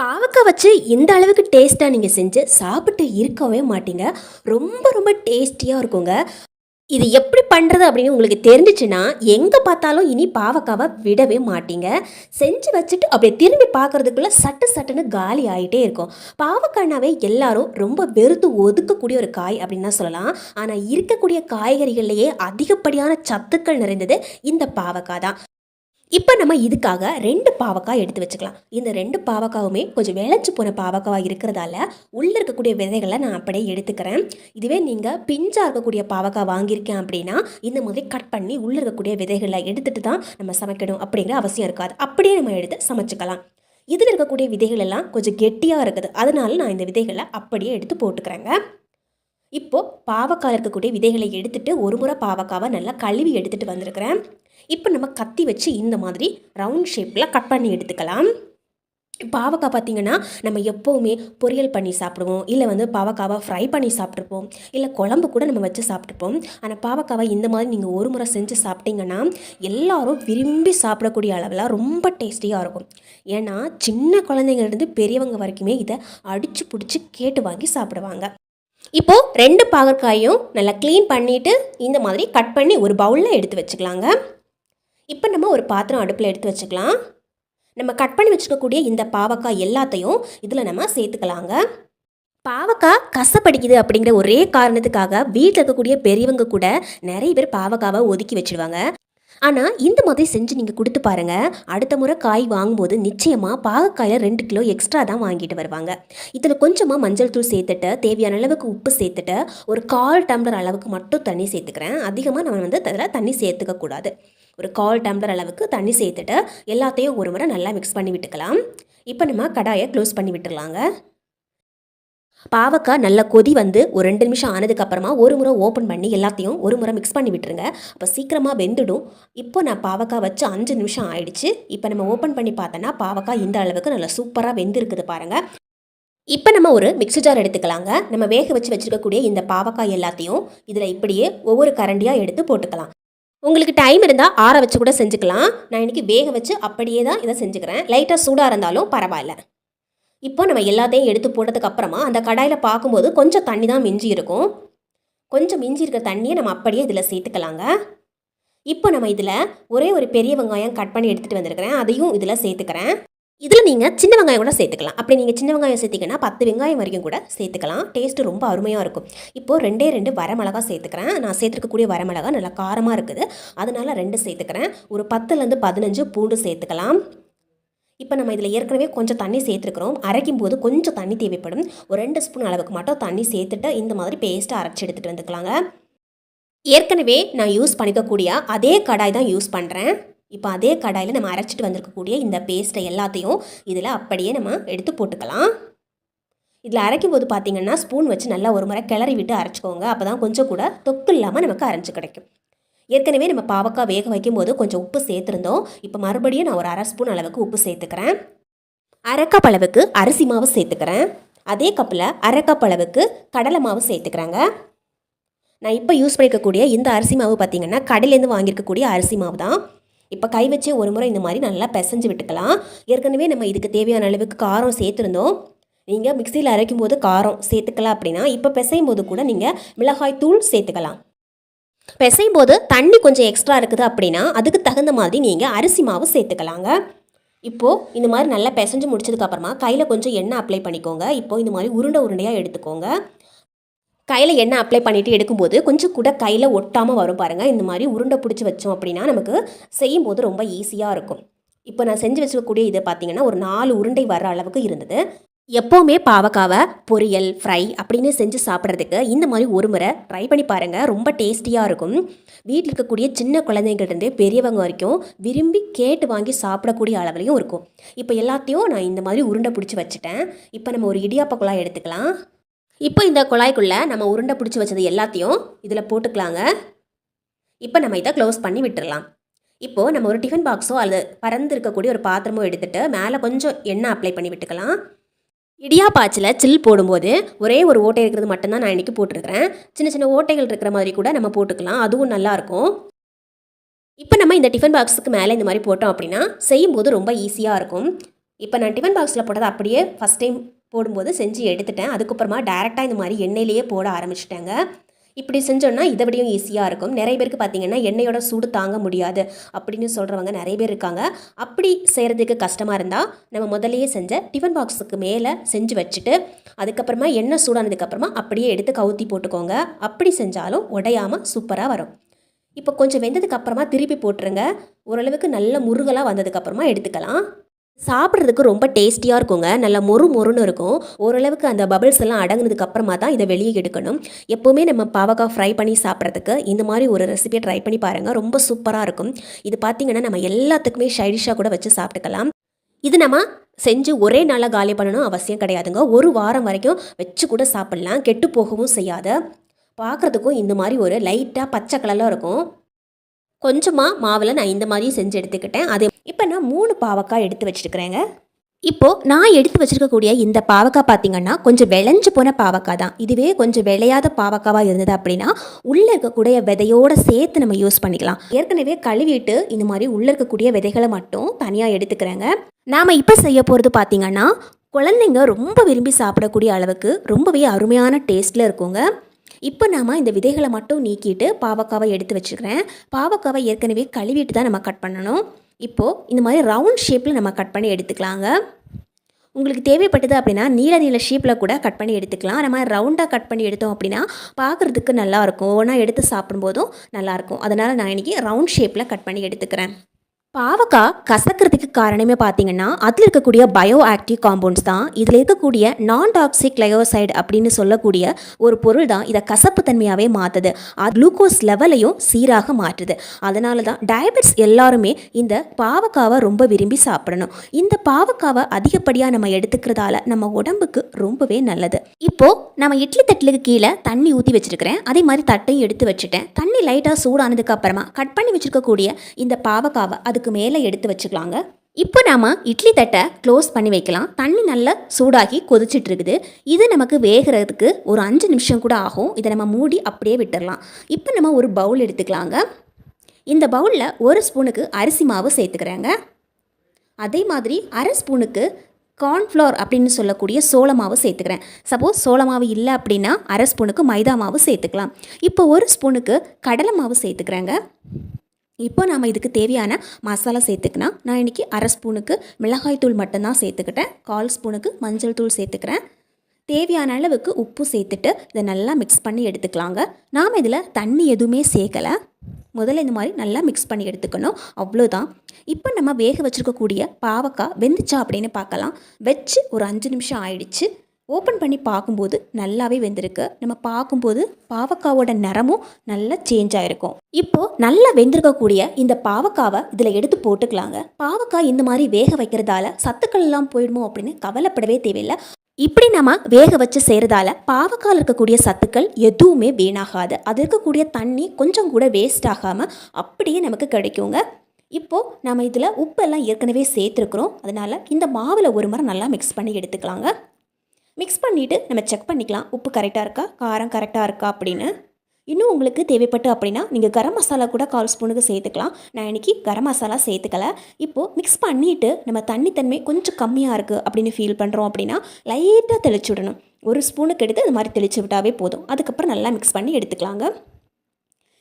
பாவக்காய் வச்சு இந்த அளவுக்கு டேஸ்ட்டாக நீங்கள் செஞ்சு சாப்பிட்டு இருக்கவே மாட்டீங்க. ரொம்ப ரொம்ப டேஸ்டியாக இருக்குங்க. இது எப்படி பண்ணுறது அப்படின்னு உங்களுக்கு தெரிஞ்சிச்சுன்னா எங்கே பார்த்தாலும் இனி பாவக்காவை விடவே மாட்டீங்க. செஞ்சு வச்சுட்டு அப்படியே திரும்பி பார்க்குறதுக்குள்ளே சட்டு சட்டுன்னு காலி ஆகிட்டே இருக்கும். பாவக்காய்னாவே எல்லாரும் ரொம்ப வெறுத்து ஒதுக்கக்கூடிய ஒரு காய் அப்படின்னு தான் சொல்லலாம். ஆனால் இருக்கக்கூடிய காய்கறிகள்லேயே அதிகப்படியான சத்துக்கள் நிறைந்தது இந்த பாவக்காய் தான். இப்போ நம்ம இதுக்காக ரெண்டு பாவக்காய் எடுத்து வச்சுக்கலாம். இந்த ரெண்டு பாவக்காவுமே கொஞ்சம் விளைச்சி போன பாவக்காவாக இருக்கிறதால உள்ளே இருக்கக்கூடிய விதைகளை நான் அப்படியே எடுத்துக்கிறேன். இதுவே நீங்கள் பிஞ்சாக இருக்கக்கூடிய பாவக்காய் வாங்கியிருக்கேன் அப்படின்னா இந்த மாதிரி கட் பண்ணி உள்ளே இருக்கக்கூடிய விதைகளை எடுத்துட்டு தான் நம்ம சமைக்கணும் அப்படிங்கிற அவசியம் இருக்காது. அப்படியே நம்ம எடுத்து சமைச்சுக்கலாம். இதில் இருக்கக்கூடிய விதைகள் எல்லாம் கொஞ்சம் கெட்டியாக இருக்குது. அதனால நான் இந்த விதைகளை அப்படியே எடுத்து போட்டுக்கிறேங்க. இப்போது பாவக்காய் இருக்கக்கூடிய விதைகளை எடுத்துட்டு ஒரு முறை பாவக்காவை நல்லா கழுவி எடுத்துகிட்டு வந்திருக்கிறேன். இப்போ நம்ம கத்தி வச்சு இந்த மாதிரி ரவுண்ட் ஷேப்பில் கட் பண்ணி எடுத்துக்கலாம். பாவக்காய் பார்த்திங்கன்னா நம்ம எப்போவுமே பொரியல் பண்ணி சாப்பிடுவோம். இல்லை வந்து பாவக்காவை ஃப்ரை பண்ணி சாப்பிட்ருப்போம் இல்லை குழம்பு கூட நம்ம வச்சு சாப்பிட்ருப்போம் ஆனால் பாவக்காவை இந்த மாதிரி நீங்கள் ஒரு முறை செஞ்சு சாப்பிட்டீங்கன்னா எல்லாரும் விரும்பி சாப்பிடக்கூடிய அளவில் ரொம்ப டேஸ்டியாக இருக்கும். ஏன்னா சின்ன குழந்தைங்கள்லேருந்து பெரியவங்க வரைக்குமே இதை அடித்து பிடிச்சி கேட்டு வாங்கி சாப்பிடுவாங்க. இப்போது ரெண்டு பாகற்காயும் நல்லா க்ளீன் பண்ணிவிட்டு இந்த மாதிரி கட் பண்ணி ஒரு பவுலில் எடுத்து வச்சுக்கலாங்க. இப்போ நம்ம ஒரு பாத்திரம் அடுப்பில் எடுத்து வச்சுக்கலாம். நம்ம கட் பண்ணி வச்சுக்கக்கூடிய இந்த பாவக்காய் எல்லாத்தையும் இதில் நம்ம சேர்த்துக்கலாங்க. பாவக்காய் கசப்படிக்குது அப்படிங்கிற ஒரே காரணத்துக்காக வீட்டில் இருக்கக்கூடிய பெரியவங்க கூட நிறைய பேர் பாவக்காவை ஒதுக்கி வச்சிடுவாங்க ஆனால் இந்த மாதிரி செஞ்சு நீங்கள் கொடுத்து பாருங்கள் அடுத்த முறை காய் வாங்கும்போது நிச்சயமாக பாகக்காயில் ரெண்டு கிலோ எக்ஸ்ட்ரா தான் வாங்கிட்டு வருவாங்க. இதில் கொஞ்சமாக மஞ்சள் தூள் சேர்த்துட்டு தேவையான அளவுக்கு உப்பு சேர்த்துட்டு ஒரு கால் டம்ளர் அளவுக்கு மட்டும் தண்ணி சேர்த்துக்கிறேன். அதிகமாக நம்ம வந்து அதில் தண்ணி சேர்த்துக்க கூடாது. ஒரு கால் டம்ளர் அளவுக்கு தண்ணி சேர்த்துட்டு எல்லாத்தையும் ஒரு முறை நல்லா மிக்ஸ் பண்ணி விட்டுக்கலாம். இப்போ நம்ம கடாயை க்ளோஸ் பண்ணி விட்டுடலாங்க பாவக்காய் நல்லா கொதி வந்து ஒரு ரெண்டு நிமிஷம் ஆனதுக்கப்புறமா ஒரு முறை ஓப்பன் பண்ணி எல்லாத்தையும் ஒரு முறை மிக்ஸ் பண்ணி விட்டுருங்க. அப்போ சீக்கிரமாக வெந்துடும். இப்போ நான் பாவக்காய் வச்சு அஞ்சு நிமிஷம் ஆயிடுச்சு. இப்போ நம்ம ஓப்பன் பண்ணி பார்த்தோன்னா பாவக்காய் இந்த அளவுக்கு நல்லா சூப்பராக வெந்திருக்குது பாருங்கள் இப்போ நம்ம ஒரு மிக்ஸி ஜார் எடுத்துக்கலாங்க. நம்ம வேக வச்சு வச்சுருக்கக்கூடிய இந்த பாவக்காய் எல்லாத்தையும் இதில் இப்படியே ஒவ்வொரு கரண்டியாக எடுத்து போட்டுக்கலாம். உங்களுக்கு டைம் இருந்தால் ஆற வச்சு கூட செஞ்சுக்கலாம். நான் இன்றைக்கி வேக வச்சு அப்படியே தான் இதை செஞ்சுக்கிறேன். லைட்டாக சூடாக இருந்தாலும் பரவாயில்ல. இப்போ நம்ம எல்லாத்தையும் எடுத்து போட்டதுக்கு அப்புறமா அந்த கடாயில் பார்க்கும்போது கொஞ்சம் தண்ணி தான் மிஞ்சி இருக்கும். கொஞ்சம் மிஞ்சி இருக்கிற தண்ணியை நம்ம அப்படியே இதில் சேர்த்துக்கலாங்க. இப்போ நம்ம இதில் ஒரே ஒரு பெரிய வெங்காயம் கட் பண்ணி எடுத்துகிட்டு வந்திருக்கிறேன். அதையும் இதில் சேர்த்துக்கிறேன். இதில் நீங்கள் சின்ன வெங்காயம் கூட சேர்த்துக்கலாம். அப்படி நீங்கள் சின்ன வெங்காயம் சேர்த்திங்கன்னா பத்து வெங்காயம் வரைக்கும் கூட சேர்த்துக்கலாம். டேஸ்ட்டு ரொம்ப அருமையாக இருக்கும். இப்போது ரெண்டே ரெண்டு வரமிளகா சேர்த்துக்கிறேன். நான் சேர்த்துருக்கக்கூடிய வரமிளகா நல்லா காரமாக இருக்குது. அதனால் ரெண்டு சேர்த்துக்கிறேன். ஒரு பத்துலேருந்து பதினஞ்சு பூண்டு சேர்த்துக்கலாம். இப்போ நம்ம இதில் ஏற்கனவே கொஞ்சம் தண்ணி சேர்த்துருக்குறோம். அரைக்கும் போது கொஞ்சம் தண்ணி தேவைப்படும். ஒரு ரெண்டு ஸ்பூன் அளவுக்கு மட்டும் தண்ணி சேர்த்துட்டு இந்த மாதிரி பேஸ்ட்டை அரைச்சி எடுத்துகிட்டு வந்துக்கலாங்க. ஏற்கனவே நான் யூஸ் பண்ணிக்கக்கூடிய அதே கடாய் தான் யூஸ் பண்ணுறேன் இப்போ அதே கடாயில் நம்ம அரைச்சிட்டு வந்திருக்கக்கூடிய இந்த பேஸ்ட்டை எல்லாத்தையும் இதில் அப்படியே நம்ம எடுத்து போட்டுக்கலாம். இதில் அரைக்கும் போது பார்த்தீங்கன்னா ஸ்பூன் வச்சு நல்லா ஒரு முறை கிளறி விட்டு அரைச்சிக்கோங்க. அப்போ தான் கொஞ்சம் கூட தொக்கு இல்லாமல் நமக்கு அரைஞ்சு கிடைக்கும். ஏற்கனவே நம்ம பாவக்காய் வேக வைக்கும்போது கொஞ்சம் உப்பு சேர்த்துருந்தோம். இப்போ மறுபடியும் நான் ஒரு அரை ஸ்பூன் அளவுக்கு உப்பு சேர்த்துக்கிறேன். அரை கப் அளவுக்கு அரிசி மாவு சேர்த்துக்கிறேன். அதே கப்பில் அரை கப் அளவுக்கு கடலை மாவு சேர்த்துக்கிறாங்க. நான் இப்போ யூஸ் பண்ணிக்கக்கூடிய இந்த அரிசி மாவு பார்த்தீங்கன்னா கடையிலேருந்து வாங்கியிருக்கக்கூடிய அரிசி மாவு தான். இப்போ கை வச்சு ஒரு முறை இந்த மாதிரி நல்லா பிசைஞ்சு விட்டுக்கலாம். ஏற்கனவே நம்ம இதுக்கு தேவையான அளவுக்கு காரம் சேர்த்துருந்தோம். நீங்கள் மிக்சியில் அரைக்கும் போது காரம் சேர்த்துக்கலாம் அப்படின்னா இப்போ பிசையும் போது கூட நீங்கள் மிளகாய் தூள் சேர்த்துக்கலாம். பிசையும் போது தண்ணி கொஞ்சம் எக்ஸ்ட்ரா இருக்குது அப்படின்னா அதுக்கு தகுந்த மாதிரி நீங்கள் அரிசி மாவு சேர்த்துக்கலாங்க. இப்போது இந்த மாதிரி நல்லா பிசைஞ்சு முடிச்சதுக்கப்புறமா கையில் கொஞ்சம் எண்ணெய் அப்ளை பண்ணிக்கோங்க. இப்போது இந்த மாதிரி உருண்டை உருண்டையாக எடுத்துக்கோங்க. கையில் எண்ணெய் அப்ளை பண்ணிவிட்டு எடுக்கும்போது கொஞ்சம் கூட கையில் ஒட்டாமல் வரும் பாருங்கள் இந்த மாதிரி உருண்டை பிடிச்சி வச்சோம் அப்படின்னா நமக்கு செய்யும்போது ரொம்ப ஈஸியாக இருக்கும். இப்போ நான் செஞ்சு வச்சுக்கக்கூடிய இது பார்த்திங்கன்னா ஒரு நாலு உருண்டை வர அளவுக்கு இருந்தது. எப்போவுமே பாவக்காவை பொரியல் ஃப்ரை அப்படின்னு செஞ்சு சாப்பிட்றதுக்கு இந்த மாதிரி ஒரு முறை ட்ரை பண்ணி பாருங்கள் ரொம்ப டேஸ்டியாக இருக்கும். வீட்டில் இருக்கக்கூடிய சின்ன குழந்தைங்கள்டே பெரியவங்க வரைக்கும் விரும்பி கேட்டு வாங்கி சாப்பிடக்கூடிய அளவுலையும் இருக்கும். இப்போ எல்லாத்தையும் நான் இந்த மாதிரி உருண்டை பிடிச்சி வச்சுட்டேன். இப்போ நம்ம ஒரு இடியாப்ப குழாய் எடுத்துக்கலாம். இப்போ இந்த குழாய்க்குள்ளே நம்ம உருண்டை பிடிச்சி வச்சது எல்லாத்தையும் இதில் போட்டுக்கலாங்க. இப்போ நம்ம இதை க்ளோஸ் பண்ணி விட்டுடலாம் இப்போது நம்ம ஒரு டிஃபன் பாக்ஸோ அல்லது பறந்து இருக்கக்கூடிய ஒரு பாத்திரமோ எடுத்துகிட்டு மேலே கொஞ்சம் எண்ணெய் அப்ளை பண்ணி விட்டுக்கலாம். இடியாப்பாச்சில் சில் போடும்போது ஒரே ஒரு ஓட்டை இருக்கிறது மட்டும்தான் நான் இன்றைக்கி போட்டிருக்கிறேன். சின்ன சின்ன ஓட்டைகள் இருக்கிற மாதிரி கூட நம்ம போட்டுக்கலாம். அதுவும் நல்லாயிருக்கும் இப்போ நம்ம இந்த டிஃபன் பாக்ஸுக்கு மேலே இந்த மாதிரி போட்டோம் அப்படின்னா செய்யும்போது ரொம்ப ஈஸியாக இருக்கும். இப்போ நான் டிஃபன் பாக்ஸில் போட்டதை அப்படியே ஃபஸ்ட் டைம் போடும்போது செஞ்சு எடுத்துட்டேன். அதுக்கப்புறமா டேரெக்டாக இந்த மாதிரி எண்ணெயிலேயே போட ஆரம்பிச்சிட்டேங்க. இப்படி செஞ்சோன்னா இதை விடையும் ஈஸியாக இருக்கும். நிறைய பேருக்கு பார்த்தீங்கன்னா எண்ணெயோட சூடு தாங்க முடியாது அப்படின்னு சொல்கிறவங்க நிறைய பேர் இருக்காங்க. அப்படி செய்கிறதுக்கு கஷ்டமாக இருந்தால் நம்ம முதலையே செஞ்ச டிஃபன் பாக்ஸுக்கு மேலே செஞ்சு வச்சுட்டு அதுக்கப்புறமா எண்ணெய் சூடானதுக்கப்புறமா அப்படியே எடுத்து கவுத்தி போட்டுக்கோங்க. அப்படி செஞ்சாலும் உடையாமல் சூப்பராக வரும். இப்போ கொஞ்சம் வெந்ததுக்கு அப்புறமா திருப்பி போட்டுருங்க. ஓரளவுக்கு நல்ல முருகலாக வந்ததுக்கப்புறமா எடுத்துக்கலாம். சாப்பிட்றதுக்கு ரொம்ப டேஸ்டியாக இருக்குங்க. நல்லா மொறு மொறுன்னு இருக்கும். ஓரளவுக்கு அந்த பபிள்ஸ் எல்லாம் அடங்கினதுக்கு அப்புறமா தான் இதை வெளியே எடுக்கணும். எப்போவுமே நம்ம பாவக்காய் ஃப்ரை பண்ணி சாப்பிட்றதுக்கு இந்த மாதிரி ஒரு ரெசிபியை ட்ரை பண்ணி பாருங்கள் ரொம்ப சூப்பராக இருக்கும். இது பார்த்திங்கன்னா நம்ம எல்லாத்துக்குமே ஷைடிஷாக கூட வச்சு சாப்பிட்டுக்கலாம். இது நம்ம செஞ்சு ஒரே நாளாக காலி பண்ணணும் அவசியம் கிடையாதுங்க. ஒரு வாரம் வரைக்கும் வச்சு கூட சாப்பிட்லாம். கெட்டு போகவும் செய்யாத. பார்க்குறதுக்கும் இந்த மாதிரி ஒரு லைட்டாக பச்சை கலரில் இருக்கும். கொஞ்சமாக மாவில் நான் இந்த மாதிரி செஞ்சு எடுத்துக்கிட்டேன். அதே இப்போ நான் மூணு பாவக்காய் எடுத்து வச்சுருக்கிறேங்க. இப்போது நான் எடுத்து வச்சிருக்கக்கூடிய இந்த பாவக்காய் பார்த்திங்கன்னா கொஞ்சம் விளைஞ்சு போன பாவக்காய் தான். இதுவே கொஞ்சம் விளையாத பாவக்காவாக இருந்தது அப்படின்னா உள்ளே இருக்கக்கூடிய விதையோட சேர்த்து நம்ம யூஸ் பண்ணிக்கலாம். ஏற்கனவே கழுவிட்டு இந்த மாதிரி உள்ளே இருக்கக்கூடிய விதைகளை மட்டும் தனியாக எடுத்துக்கிறேங்க. நாம் இப்போ செய்ய போகிறது பார்த்திங்கன்னா குழந்தைங்க ரொம்ப விரும்பி சாப்பிடக்கூடிய அளவுக்கு ரொம்பவே அருமையான டேஸ்ட்டில் இருக்குங்க. இப்போ நாம் இந்த விதைகளை மட்டும் நீக்கிட்டு பாவக்காவை எடுத்து வச்சுக்கிறேன் பாவக்காவை ஏற்கனவே கழுவிட்டு தான் நம்ம கட் பண்ணணும். இப்போது இந்த மாதிரி ரவுண்ட் ஷேப்பில் நம்ம கட் பண்ணி எடுத்துக்கலாங்க. உங்களுக்கு தேவைப்பட்டது அப்படின்னா நீல நீல ஷேப்பில் கூட கட் பண்ணி எடுத்துக்கலாம். நம்ம ரவுண்டாக கட் பண்ணி எடுத்தோம் அப்படின்னா பார்க்குறதுக்கு நல்லாயிருக்கும் ஒவ்வொன்றா எடுத்து சாப்பிடும்போதும் நல்லாயிருக்கும் அதனால் நான் இன்றைக்கி ரவுண்ட் ஷேப்பில் கட் பண்ணி எடுத்துக்கிறேன். பாவக்காய் கசக்கிறதுக்கு காரணமே பார்த்தீங்கன்னா அதில் இருக்கக்கூடிய பயோ ஆக்டிவ் காம்பவுண்ட்ஸ் தான். இதில் இருக்கக்கூடிய நான் டாக்ஸிக் லயோசைடு அப்படின்னு சொல்லக்கூடிய ஒரு பொருள் தான் இதை கசப்பு தன்மையாகவே மாற்றுது அது குளுக்கோஸ் லெவலையும் சீராக மாற்றுது. அதனால தான் டயபெட்ஸ் எல்லாருமே இந்த பாவக்காவை ரொம்ப விரும்பி சாப்பிடணும். இந்த பாவக்காவை அதிகப்படியாக நம்ம எடுத்துக்கிறதால நம்ம உடம்புக்கு ரொம்பவே நல்லது. இப்போது நம்ம இட்லி தட்டிலுக்கு கீழே தண்ணி ஊற்றி வச்சிருக்கிறேன். அதே மாதிரி தட்டையும் எடுத்து வச்சுட்டேன். தண்ணி லைட்டாக சூடானதுக்கு அப்புறமா கட் பண்ணி வச்சுருக்கக்கூடிய இந்த பாவக்காவை அது அதுக்கு மேலே எடுத்து வச்சுக்கலாங்க. இப்போ நாம் இட்லி தட்டை க்ளோஸ் பண்ணி வைக்கலாம். தண்ணி நல்லா சூடாகி கொதிச்சிட்டு இருக்குது இது நமக்கு வேகிறதுக்கு ஒரு அஞ்சு நிமிஷம் கூட ஆகும். இதை நம்ம மூடி அப்படியே விட்டுடலாம் இப்போ நம்ம ஒரு பவுல் எடுத்துக்கலாங்க. இந்த பவுலில் ஒரு ஸ்பூனுக்கு அரிசி மாவு சேர்த்துக்கிறேங்க. அதே மாதிரி அரை ஸ்பூனுக்கு கார்ன்ஃப்ளவர் அப்படின்னு சொல்லக்கூடிய சோள மாவு சேர்த்துக்கிறேன். சப்போஸ் சோள மாவு இல்லை அப்படின்னா அரை ஸ்பூனுக்கு மைதா மாவு சேர்த்துக்கலாம். இப்போ ஒரு ஸ்பூனுக்கு கடலை மாவு சேர்த்துக்கிறேங்க. இப்போ நாம் இதுக்கு தேவையான மசாலா சேர்த்துக்கலாம் நான் இன்றைக்கி அரை ஸ்பூனுக்கு மிளகாய் தூள் மட்டும்தான் சேர்த்துக்கிட்டேன். கால் ஸ்பூனுக்கு மஞ்சள் தூள் சேர்த்துக்கிறேன். தேவையான அளவுக்கு உப்பு சேர்த்துட்டு இதை நல்லா மிக்ஸ் பண்ணி எடுத்துக்கலாங்க. நாம் இதில் தண்ணி எதுவுமே சேர்க்கலை. முதல்ல இந்த மாதிரி நல்லா மிக்ஸ் பண்ணி எடுத்துக்கணும். அவ்வளோதான் இப்போ நம்ம வேக வச்சுருக்கக்கூடிய பாவக்காய் வெந்துச்சா அப்படின்னு பார்க்கலாம். வச்சு ஒரு அஞ்சு நிமிஷம் ஆயிடுச்சு. ஓப்பன் பண்ணி பார்க்கும்போது நல்லாவே வெந்திருக்கு. நம்ம பார்க்கும்போது பாவக்காவோட நிறமும் நல்லா சேஞ்ச் ஆயிருக்கும். இப்போ நல்லா வெந்திருக்கக்கூடிய இந்த பாவக்காவை இதில் எடுத்து போட்டுக்கலாங்க. பாவக்காய் இந்த மாதிரி வேக வைக்கிறதால சத்துக்கள் எல்லாம் போயிடுமோ அப்படின்னு கவலைப்படவே தேவையில்லை. இப்படி நம்ம வேக வச்சு செய்கிறதால பாவக்கால் இருக்கக்கூடிய சத்துக்கள் எதுவுமே வீணாகாது. அது இருக்கக்கூடிய தண்ணி கொஞ்சம் கூட வேஸ்ட் ஆகாமல் அப்படியே நமக்கு கிடைக்குங்க. இப்போது நம்ம இதில் உப்பெல்லாம் ஏற்கனவே சேர்த்துருக்குறோம். அதனால் இந்த மாவில் ஒரு முறை நல்லா மிக்ஸ் பண்ணி எடுத்துக்கலாங்க. மிக்ஸ் பண்ணிவிட்டு நம்ம செக் பண்ணிக்கலாம். உப்பு கரெக்டாக இருக்கா? காரம் கரெக்டாக இருக்கா? அப்படின்னு. இன்னும் உங்களுக்கு தேவைப்பட்டு அப்படின்னா நீங்கள் கரம் மசாலா கூட கால் ஸ்பூனுக்கு சேர்த்துக்கலாம். நான் இன்றைக்கி கரம் மசாலா சேர்த்துக்கல. இப்போது மிக்ஸ் பண்ணிவிட்டு நம்ம தண்ணி தன்மை கொஞ்சம் கம்மியாக இருக்குது அப்படின்னு ஃபீல் பண்ணுறோம் அப்படின்னா லைட்டாக தெளிச்சு விடணும். ஒரு ஸ்பூனுக்கு எடுத்து அது மாதிரி தெளிச்சு விட்டாவே போதும். அதுக்கப்புறம் நல்லா மிக்ஸ் பண்ணி எடுத்துக்கலாங்க.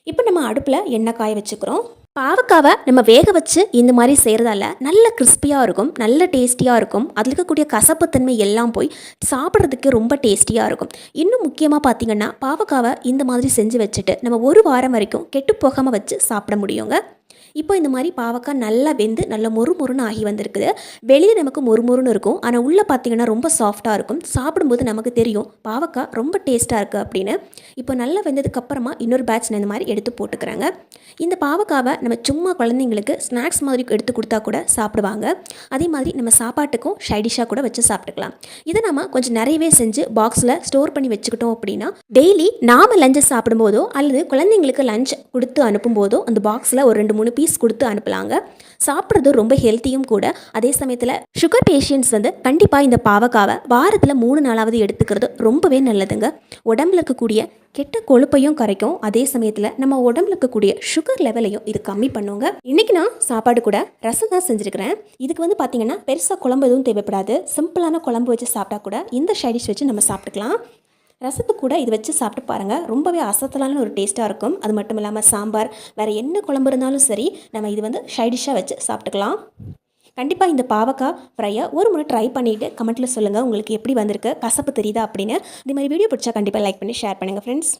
இப்போ நம்ம அடுப்பில் எண்ணெய் காய வச்சுக்கிறோம். பாவக்காவை நம்ம வேக வச்சு இந்த மாதிரி செய்கிறதால நல்ல கிறிஸ்பியாக இருக்கும் நல்ல டேஸ்டியாக இருக்கும். அதில் இருக்கக்கூடிய கசப்புத்தன்மை எல்லாம் போய் சாப்பிட்றதுக்கு ரொம்ப டேஸ்டியாக இருக்கும். இன்னும் முக்கியமாக பார்த்தீங்கன்னா பாவக்காவை இந்த மாதிரி செஞ்சு வச்சுட்டு நம்ம ஒரு வாரம் வரைக்கும் கெட்டு போகாமல் வச்சு சாப்பிட முடியுங்க. இப்போ இந்த மாதிரி பாவக்காய் நல்லா வெந்து நல்லா மொறு மொறுன்னு ஆகி வந்திருக்குது. வெளியே நமக்கு மொறு மொறுன்னு இருக்கும். ஆனால் உள்ளே பார்த்தீங்கன்னா ரொம்ப சாஃப்டாக இருக்கும். சாப்பிடும்போது நமக்கு தெரியும் பாவக்காய் ரொம்ப டேஸ்ட்டாக இருக்குது அப்படின்னு. இப்போ நல்லா வெந்ததுக்கப்புறமா இன்னொரு பேட்ச் இந்த மாதிரி எடுத்து போட்டுக்கிறாங்க. இந்த பாவக்காவை நம்ம சும்மா குழந்தைங்களுக்கு ஸ்நாக்ஸ் மாதிரி எடுத்து கொடுத்தா கூட சாப்பிடுவாங்க. அதே மாதிரி நம்ம சாப்பாட்டுக்கும் ஷைடிஷாக கூட வச்சு சாப்பிட்டுக்கலாம். இதை நம்ம கொஞ்சம் நிறையவே செஞ்சு பாக்ஸில் ஸ்டோர் பண்ணி வச்சுக்கிட்டோம் அப்படின்னா டெய்லி நாம லஞ்சை சாப்பிடும்போதோ அல்லது குழந்தைங்களுக்கு லஞ்ச் கொடுத்து அனுப்பும்போதோ அந்த பாக்ஸில் ஒரு ரெண்டு மூணு பீஸ் கொடுத்து அனுப்பலாங்க. சாப்பிட்றது ரொம்ப ஹெல்த்தியும் கூட. அதே சமயத்தில் சுகர் பேஷண்ட்ஸ் வந்து கண்டிப்பாக இந்த பாவக்காவை வாரத்தில் மூணு நாளாவது எடுத்துக்கிறது ரொம்பவே நல்லதுங்க. உடம்புல இருக்கக்கூடிய கெட்ட கொழுப்பையும் கரைக்கும் அதே சமயத்தில் நம்ம உடம்புல இருக்கக்கூடிய சுகர் லெவலையும் இது கம்மி பண்ணுங்க. இன்னைக்கு நான் சாப்பாடு கூட ரசம் தான் செஞ்சுருக்கிறேன். இதுக்கு வந்து பார்த்தீங்கன்னா பெருசாக குழம்பு எதுவும் தேவைப்படாது. சிம்பிளான குழம்பு வச்சு சாப்பிட்டா கூட இந்த சைடிஷ் வச்சு நம்ம சாப்பிட்டுக்கலாம். ரசத்து கூட இது வச்சு சாப்பிட்டு பாருங்கள் ரொம்பவே அசத்தலான ஒரு டேஸ்ட்டாக இருக்கும். அது மட்டும் இல்லாமல் சாம்பார் வேறு என்ன குழம்பு இருந்தாலும் சரி நம்ம இது வந்து சைடிஷாக வச்சு சாப்பிட்டுக்கலாம். கண்டிப்பாக இந்த பாவக்காய் ஃப்ரையை ஒரு முறை ட்ரை பண்ணிவிட்டு கமெண்ட்டில் சொல்லுங்கள் உங்களுக்கு எப்படி வந்திருக்கு? கசப்பு தெரியுதா அப்படின்னு. இந்த மாதிரி வீடியோ பிடிச்சா கண்டிப்பாக லைக் பண்ணி ஷேர் பண்ணுங்கள் ஃப்ரெண்ட்ஸ்